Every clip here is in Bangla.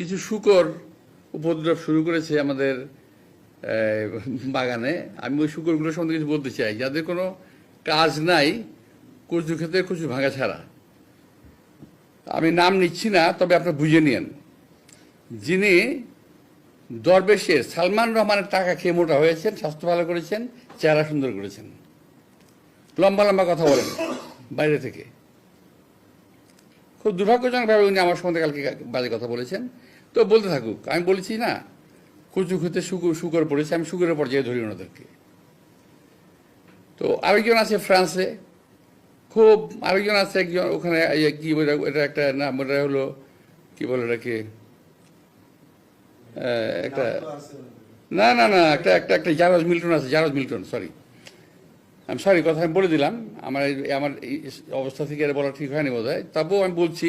কিছু শুকর উপদ্রব শুরু করেছে আমাদের বাগানে। আমি ওই শুকরগুলোর সম্বন্ধে কিছু বলতে চাই। যাদের কোনো কাজ নাই, কচু ক্ষেতের কচু ভাঙা ছাড়া। আমি নাম নিচ্ছি না, তবে আপনারা বুঝে নিন যিনি দরবেশের সালমান রহমানের টাকা খেয়ে মোটা হয়েছেন, স্বাস্থ্য ভালো করেছেন, চেহারা সুন্দর করেছেন। লম্বা লম্বা কথা বলেন, বাইরে থেকে। খুব দুর্ভাগ্যজনকভাবে উনি আমার সম্বন্ধে কালকে বাজে কথা বলেছেন। তো বলতে থাকুক, আমি বলেছি না, কচু খেতে শুকুর শুকর পড়েছে, আমি শুকুরের পর্যায়ে ধরি ওনাদেরকে। তো আরেকজন আছে ফ্রান্সে, খুব আরেকজন আছে একজন, ওখানে কি বলে, এটা একটা নাম, ওটা হলো, কি বলে ওটাকে? একটা না না না, একটা একটা একটা জারজ মিল্টন আছে, জারজ মিল্টন সরি আমি সরি কথা আমি বলে দিলাম, আমার আমার অবস্থা থেকে বলা ঠিক হয়নি বোধ হয় তবুও আমি বলছি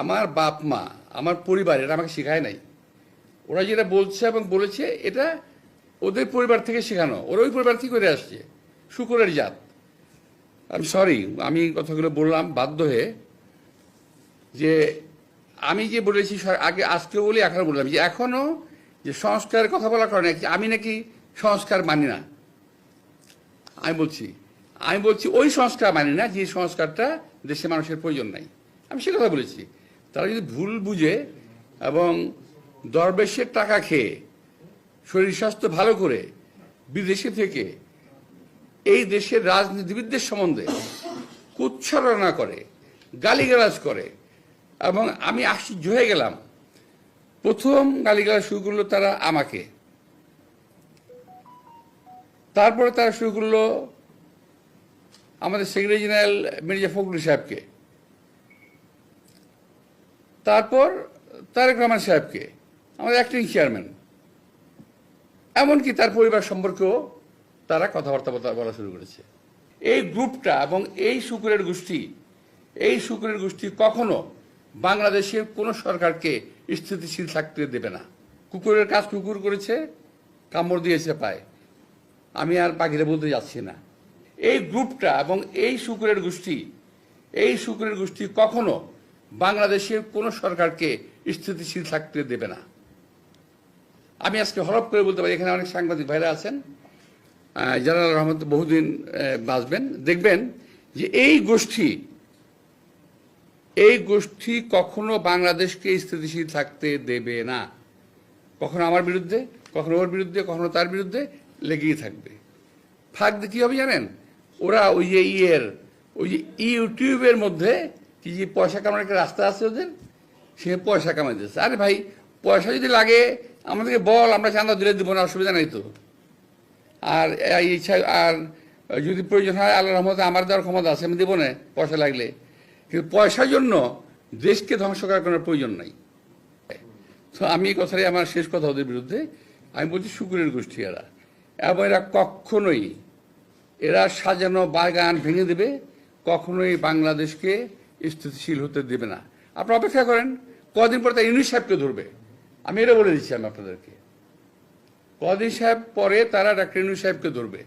আমার বাপ মা, আমার পরিবার এটা আমাকে শেখায় নাই। ওরা যেটা বলছে এবং বলেছে, এটা ওদের পরিবার থেকে শেখানো। ওরা ওই পরিবার থেকে করে আসছে। শুকুরের জাত। আমি সরি আমি কথাগুলো বললাম, বাধ্য হয়ে যে আমি যে বলেছি আগে আজকে বলি এখনও বললাম যে এখনও যে সংস্কারের কথা বলার কারণে আমি নাকি সংস্কার মানি না? আমি বলছি আমি বলছি ওই সংস্কার মানি না যে সংস্কারটা দেশের মানুষের প্রয়োজন নাই। আমি সে কথা বলেছি। তারা যদি ভুল বুঝে এবং দরবেশের টাকা খেয়ে শরীর স্বাস্থ্য ভালো করে বিদেশে থেকে এই দেশের রাজনীতিবিদদের সম্বন্ধে কুচ্ছারণা করে, গালিগালাজ করে এবং আমি আশ্চর্য হয়ে গেলাম। প্রথম গালিগালাজ শুরু করল তারা আমাকে। তারপরে তারা শুরু করল আমাদের সেক্রেটারি জেনারেল মির্জা ফখরুল সাহেবকে। তারপর তারেক রহমান সাহেবকে, আমাদের অ্যাক্টিং চেয়ারম্যান এমনকি তার পরিবার সম্পর্কেও তারা কথাবার্তা বলা- শুরু করেছে। এই গ্রুপটা এবং এই শুকুরের গোষ্ঠী, এই শুকুরের গোষ্ঠী কখনো বাংলাদেশের কোনো সরকারকে স্থিতিশীল থাকতে দেবে না। কুকুরের কাজ কুকুর করেছে, কামড় দিয়েছে পায়। আমি আর বাকিরা বলতে যাচ্ছি না। এই গ্রুপটা এবং এই শুকুরের গোষ্ঠী, এই শুকুরের গোষ্ঠী কখনো বাংলাদেশের কোনো সরকারকে স্থিতিশীল থাকতে দেবে না। আমি আজকে হরপ করে বলতে পারি, এখানে অনেক সাংবাদিক ভাইরা আছেন। জালাল রহমান বহুদিন বাঁচবেন। দেখবেন যে এই গোষ্ঠী এই গোষ্ঠী কখনো বাংলাদেশকে স্থিতিশীল থাকতে দেবে না। কখনো আমার বিরুদ্ধে, কখনো ওর বিরুদ্ধে, কখনো তার বিরুদ্ধে লেগেই থাকবে। ফাঁক কী হবে জানেন? ওরা ওই যে ইয়ের, ওই যে ইউটিউবের মধ্যে কি যে পয়সা কামানোর একটা রাস্তা আছে ওদের? সে পয়সা কামাইতেছে। আরে ভাই, পয়সা যদি লাগে, আমাদেরকে বল, আমরা চাঁদা দিলে দেবো না, অসুবিধা নাই তো। আর ইচ্ছা, আর যদি প্রয়োজন হয় আল্লাহ রহমতে আমার দেওয়ার ক্ষমতা আছে, আমি দেবো না পয়সা লাগলে। কিন্তু পয়সার জন্য দেশকে ধ্বংস করার কোনো প্রয়োজন নাই। তো আমি এই কথাটাই আমার শেষ কথা ওদের বিরুদ্ধে। আমি বলছি, শুকুরের গোষ্ঠী এরা। এবং এরা কখনোই, এরা সাজানো বাগান ভেঙে দেবে, কখনোই বাংলাদেশকে স্থিতিশীল হতে দেবে না। আপনারা অপেক্ষা করেন, কদিন পরে তার ইউনিট সাহেবকে ধরবে। আমি এটা বলে দিচ্ছি আমি আপনাদেরকে। কদিন সাহেব পরে তারা ডাক্তার ইউনিট সাহেবকে ধরবে।